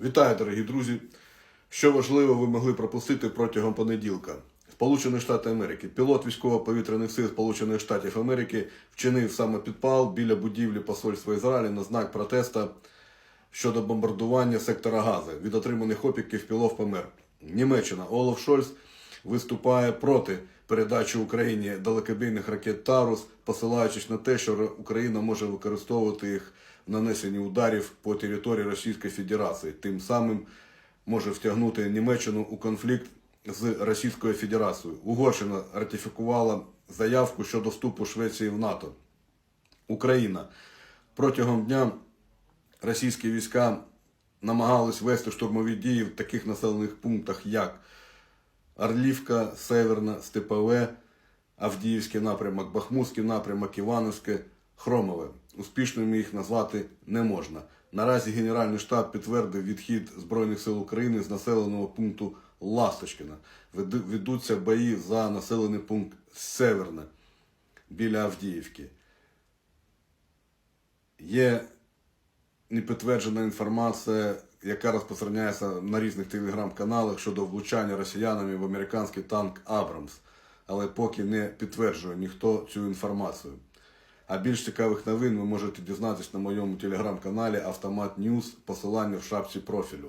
Вітаю, дорогі друзі! Що важливо, ви могли пропустити протягом понеділка. Сполучені Штати Америки. Пілот військово-повітряних сил Сполучених Штатів Америки вчинив самопідпал біля будівлі посольства Ізраїлю на знак протеста щодо бомбардування сектора Гази. Від отриманих опіків пілот помер. Німеччина Олаф Шольц виступає проти передачі Україні далекобійних ракет Тарус, посилаючись на те, що Україна може використовувати їх в нанесенні ударів по території Російської Федерації, тим самим може втягнути Німеччину у конфлікт з Російською Федерацією. Угорщина ратифікувала заявку щодо вступу Швеції в НАТО. Україна протягом дня російські війська намагались вести штурмові дії в таких населених пунктах, як Орлівка, Северна, Степове, Авдіївський напрямок, Бахмутський напрямок, Івановське, Хромове. Успішними їх назвати не можна. Наразі Генеральний штаб підтвердив відхід Збройних сил України з населеного пункту Ласточкіна. Веду- Ведуться бої за населений пункт Северне біля Авдіївки. Є непідтверджена інформація, яка розпространяється на різних телеграм-каналах щодо влучання росіянами в американський танк Абрамс, але поки не підтверджує ніхто цю інформацію. А більш цікавих новин ви можете дізнатися на моєму телеграм-каналі Автомат Ньюз, посилання в шапці профілю.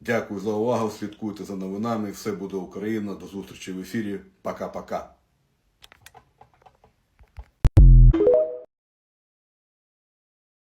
Дякую за увагу. Слідкуйте за новинами. Все буде Україна. До зустрічі в ефірі. Пока-пока.